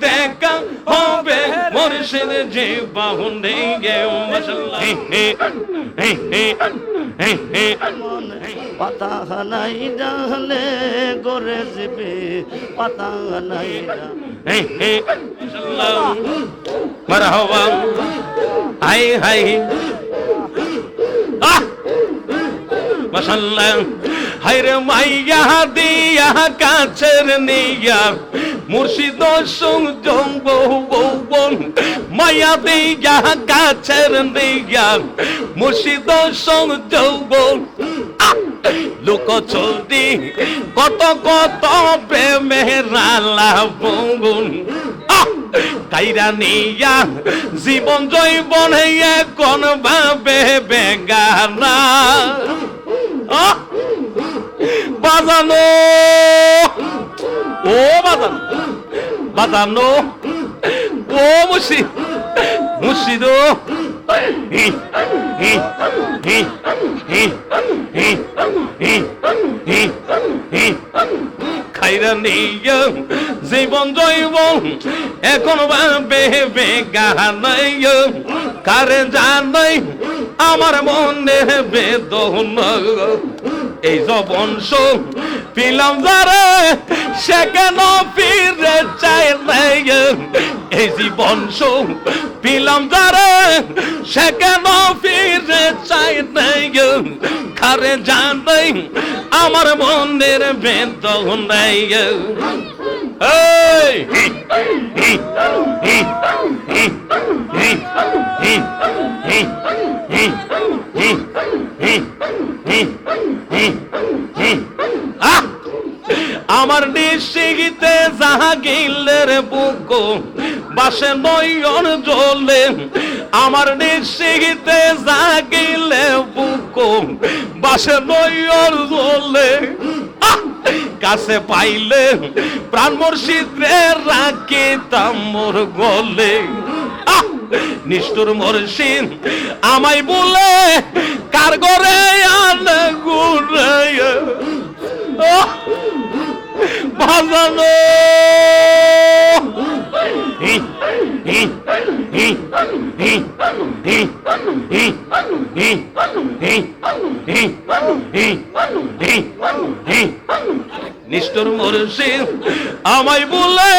দেখা হবে। মুর্শিদ যে বাহুনে গে মশাল্লাহ পাতা নাই জানলে গরে যাবে পাতা নাই মারহাবা হাই হাই। আহ! মাশাল্লাহ হায়রে মাইয়া দিয়া কাছের নিয়া। মুর্শিদ বৌবন মায়া দিয়া কাছের নিয়া। মুর্শিদ সংযম লোক চলতি কত কত বঙ্গুন কাইরা নিয়া, জীবন জৈবন কোন ভাবে বেগানা! বাজানো! ও বাজানো! বাজানো ও মুসি মুসিদো খাইরা নিয়া জীবন জৈবন এখন ভাবে বেগানাই কারে জানাই, আমার মনে বেদন। এই জবন জবংশ পিলাম যারে, সে কেন ফিরে চাই নাই? এই জীবংশ পিলাম যারে, সে কেন ফিরে চাই নাই? খারে জানাই আমার মনের বেদন নাই। এই! আহ! আমার নিশ্চিতে জাহাগিলের বুক, বাসে নয়ন জ্বলে আমার নিশ্চিতে জাগিলে বুক, বাসে নয়ন আহ! কাছে পাইলে প্রাণ মুর্শিদে রাখি তামর গলে আহ! নিষ্ঠুর মুর্শিদ আমায় বলে কার গরে আনে গুড়ে বাজানো নিষ্ঠুর মুর্শিদ, আমায় বলে,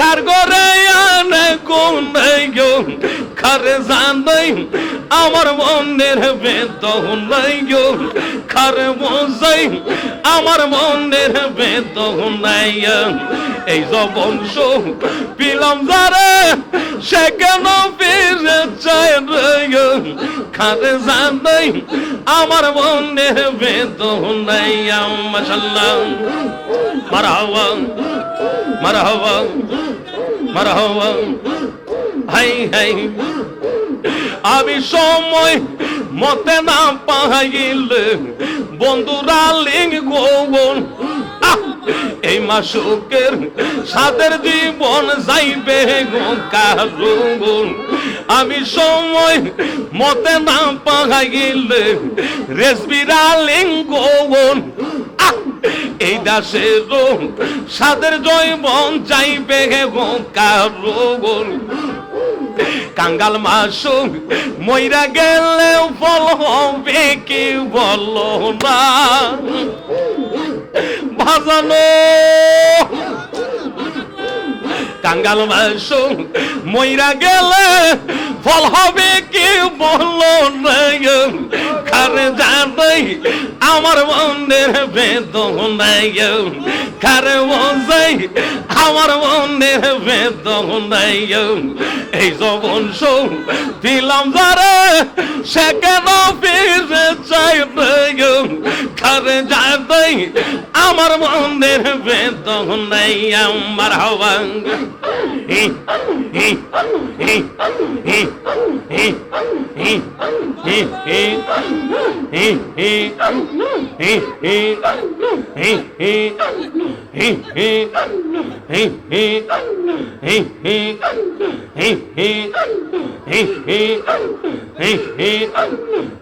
কার গরে আনে, কোন খারে জানাই আমার মনের বেদন নাই গো। খারে মজাই আমার মনের বেদন নাই এই জবংশ পিলাম যারে, সে কেন ফিরে চায় খারে জানাই আমার মনের বেদন নাই, মাশাল্লাহ। মারহাবা মারহাবা মারহাবা। Hi hi. আমি সময় মতে না পাইলে বন্ধুরা লিঙ্গ গোবন এই মাসুকের সাদের জীবন যাইবে গো কারুন। আমি সময় মতে না পাইলে রেসবিরা লিঙ্গ এই দাসের সাদের জৈবন যাইবে গো কারুন। কাঙ্গাল মাসু মইরা গেলে ফল হবে কি বলো না। ভাজানো কাঙ্গাল মাসু মইরা গেলে ফল হবে কি বলো না খারে জানাই আমার মনের বেদনাই খারে মজাই আমার মনের বেদনাই এই জবন সৌ দিলাম যারে, সে কেন ফিরে চাই ঘরে যাবই আমার মন্দির বেতন নাই আমার হওয়া Hey, hey, hey,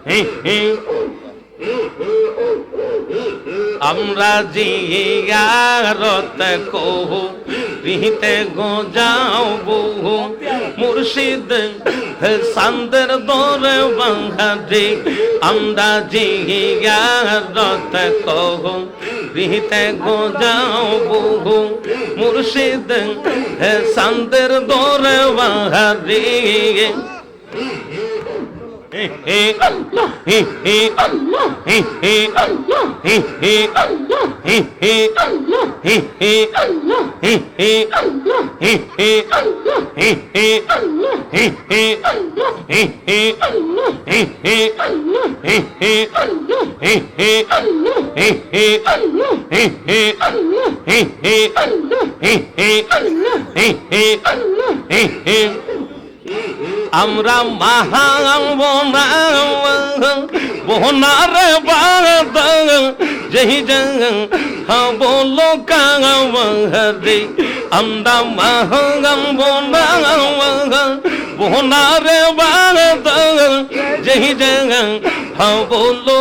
hey, hey. আমরা জিয়ারত কহু রিহিতে গো যাও বহু। মুর্শিদ সান্দের দরে বাংহারে আমরা জিয়ারত কহু রিহিতে গো যাও বহু। মুর্শিদ সান্দের দরে Hey, hey. আমরা মাহাবনা বোনার বাদ যেহি বলো কাঙারি আমরা মাহাবনা বোনার বাদ যেহি বলো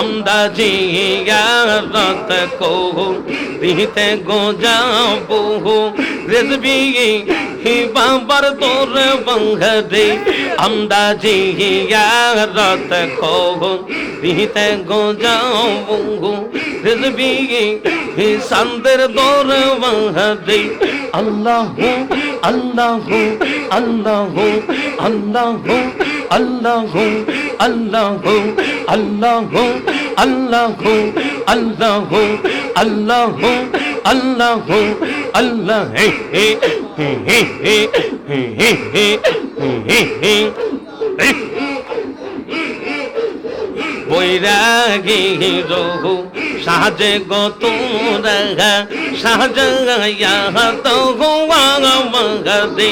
আমরা জিয়া রাত কো দিতে গো যাব রেজবি হি বাবার তোর বংঘরে আমরা জিয়া রাত কো দিতে গো যাব রেজবি হি সান্দের দোর বংঘরে আল্লাহ আল্লাহ আল্লাহ আল্লাহ আল্লাহ আল্লাহ আল্লাহ আল্লাহ আল্লাহ আল্লাহ আল্লাহ আল্লাহ হে হে হে হে হে হে হে হে বৈরাগী রহু সাজে গো তোরা সাজাইয়া তো গোয়া মগদে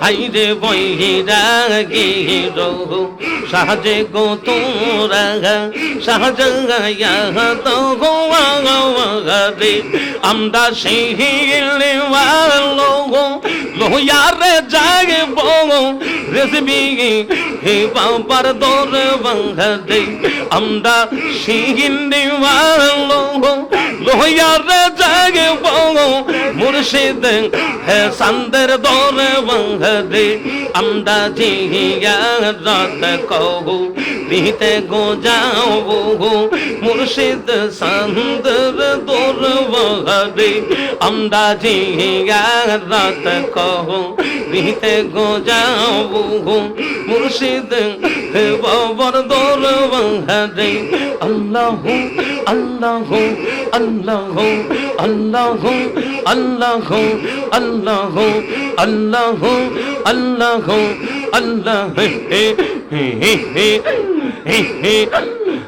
হাইরে বৈরাগী রহু সাজে গো তোরা সাজাইয়া তো গোয়া মগদে আমরা শিহিলে ভালো লোয়ারে জাগে বো রেসবি হে বাবার দোর বংঘদে আমরা শিহিলে ভালো লোয়ারে জাগে মুর্শিদ হে সান্দের দোর বংঘদে আমরা জিয়া রাত কহু নিতে গো যাও মুর্শিদ সান্দের দোর বংঘদে আমরা জিয়া রাত কহু নিতে গো যাও মুর্শিদ হে বাবার দোর বংঘদে আল্লাহ আল্লাহ আল্লাহ আল্লাহ আল্লাহ আল্লাহ আল্লাহ আল্লাহ আল্লাহ হে হে হে হে হে হে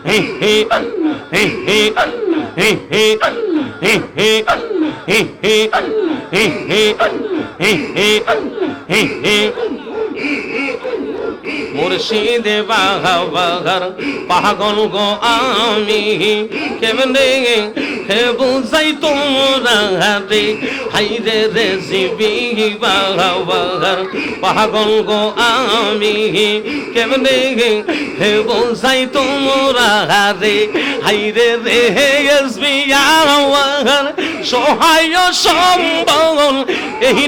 হে হে হে হে হে হে হে হে হে হে মুর্শিদে বাহার পাগল গো আমি। কেমনে হে বুঝাই তোমরা রে হাইরে রে শিবি বাহার পাগল গো আমি। কেমনে হে বুঝাই তোমরা রে হাইরে রে এসবি আমার সহায় সম্বল, এই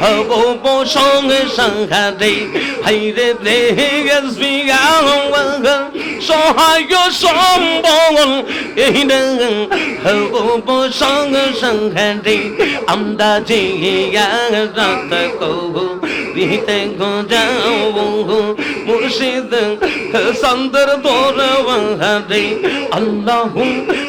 হব সংসারে হাইরে দেহী সহায় সম্বল, এই হব সংসারে আমদাজে রাত কবু, বিহিতে গোজাও মুর্শিদ সন্দর দোর হরে আল্লাহ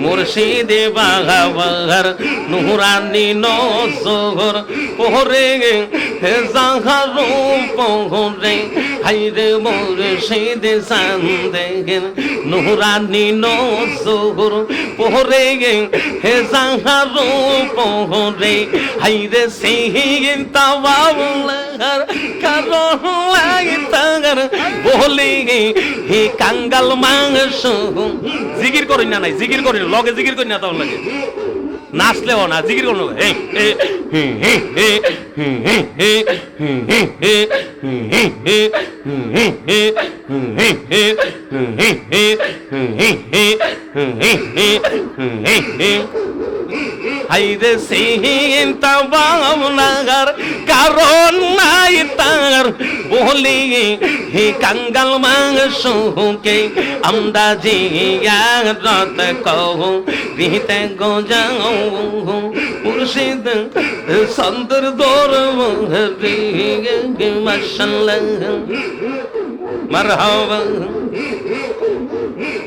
মুর্শিদে বাঘা বাঘার নুরানি নজর পোহরে হে জাহার পোহরে হাইরে মুর্শিদে সান্দে নুরানি নজর পোহরে হে জাহার পোহরে হাইরে সিহি বলে তাহার কারণ লাগে বলি হে কাঙ্গাল মাংস জিগির করি না নাই জিগির করি লগে জিগির করি না তখন লাগে ও না জিগির করল হাইরে সিহিন তাবাম নাগার কারও বলি হে কাঙ্গাল মাংসকে আমরা রত কহ রিতে গজাও মুর্শিদ সন্দর দোর মাশাল্লাহ মারহাবা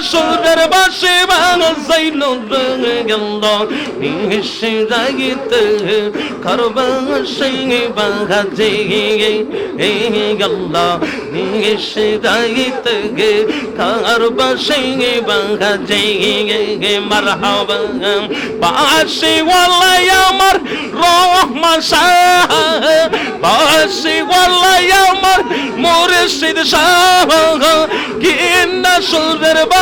সুরের বাসে বাংলাই নরে গেল। আমার রহমান শাহ। কি না বা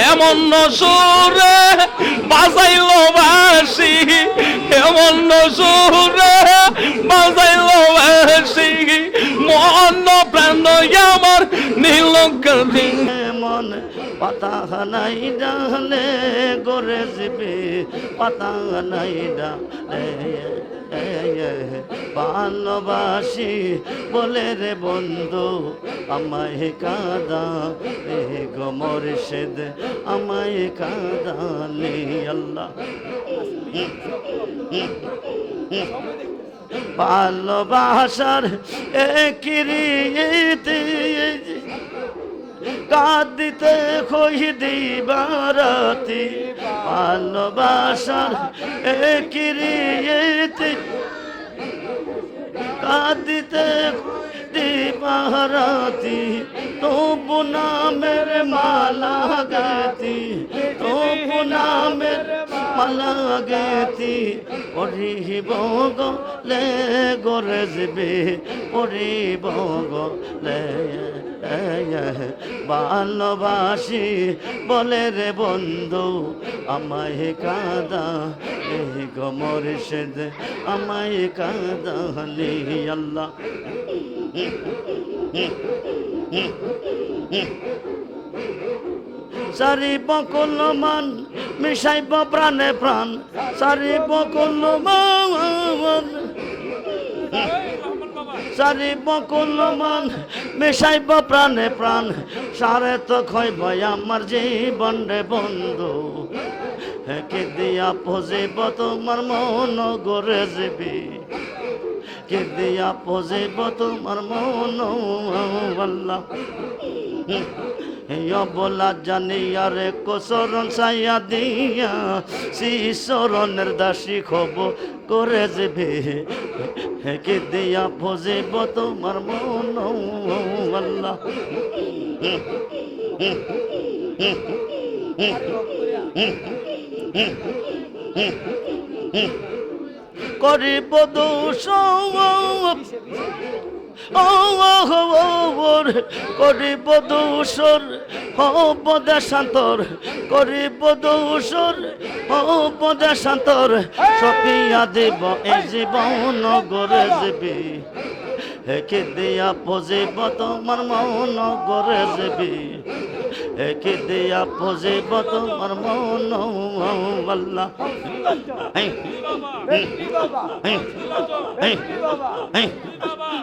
এমন নসুরে বাজাইল বাসি এমন নসুরে বাজাইল বাসি মন প্রাণ আমার নীল কাঁদি মন পাতা নাই ডালে গড়ে যাবে পাতা নাই ডালে ভালোবাসি বলে রে বন্ধু, আমায় কাদা এ গমর সেদ আমায় কাদালে আল্লাহ। ভালোবাসার কিরিতে কাঁদিতে খহিদি বারাতি ভালোবাসার কিরিতে কাঁদিতে দিবারাতি तो बुना मेरे माला गती तो बुना मेरे माला गती ओरी ही भोग ले गोरज भी ओरी भोग ले ভালোবাসি, বলে রে বন্ধু, আমায় কাদা। এই গমর সেদ আমায় কাদা। লি আল্লাহ। সারি বকুল মান মিশাইব প্রাণে প্রাণ। সারি বকুল সারি বকুল মান মিশাইব প্রাণে প্রাণ, সারে তো খইব আমার জীবন রে বন্ধু। কে দিয়া পজিব তোমার মন গড়ে যাবি কে দিয়া পজিব তোমার মন, আল্লাহ। বলা জানি আরে কোসরণ সাইয়া দিয়া শিশরণের দাসী খব করে যাবে হেকে দিয়া ভজেব তোমার মন? আল্লাহ। করিব দোষ। করিবদ উসর অপদেশান্তর করিবদ উসর অপদেশান্তর সপিয়া দেব এ জীবন গরে দেবী হেকে দিয়া পজিব তোমার মন গরে দেবী হেকে দিয়া পজিব তোমার মন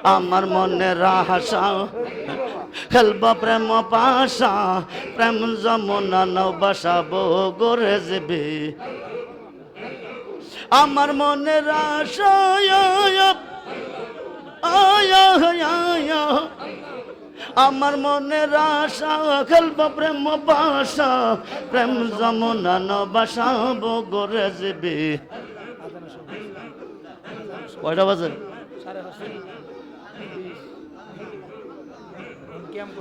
আমার মনে রাহাসা খেলব প্রেম পাশা প্রেম যমুনা নৌ বাসাবো গরে যাবি আমার মনে আশা আয়া আমার মনে আশা খেলব প্রেম বাসা প্রেম যমুনা নবাসাব গরে যাবে কয়টা বাজে?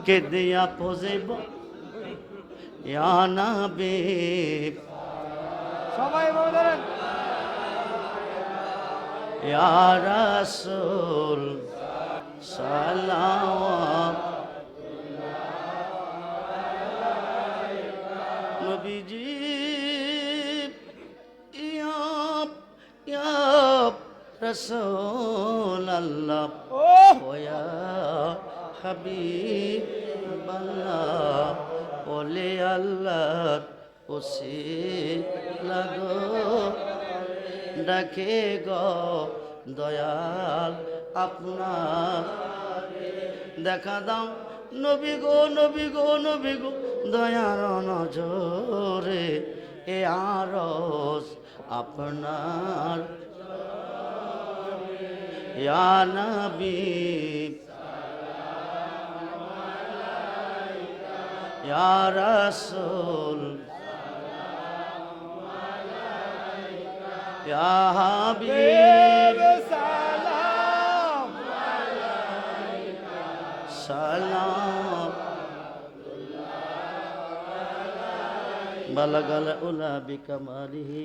কে দিয়া পজিব ইয়ানা বেব সবাই বলে ধরেন। ইয়া রাসূল। সালাম। নবীজি ইয়া ইয়া রাসূল আল্লাহ ও ওয়া হাবিব আল্লাহ ওলে আল্লাহ ওসি লাগো ডাকে গো দয়াল। আপনার দেখা দাও। নবী গো নবী গো নবী গো, দয়ার নজরে এ আরস আপনার। নবী রাসূল হাবিব। সালাম। বালাগাল উলা বিকামালিহি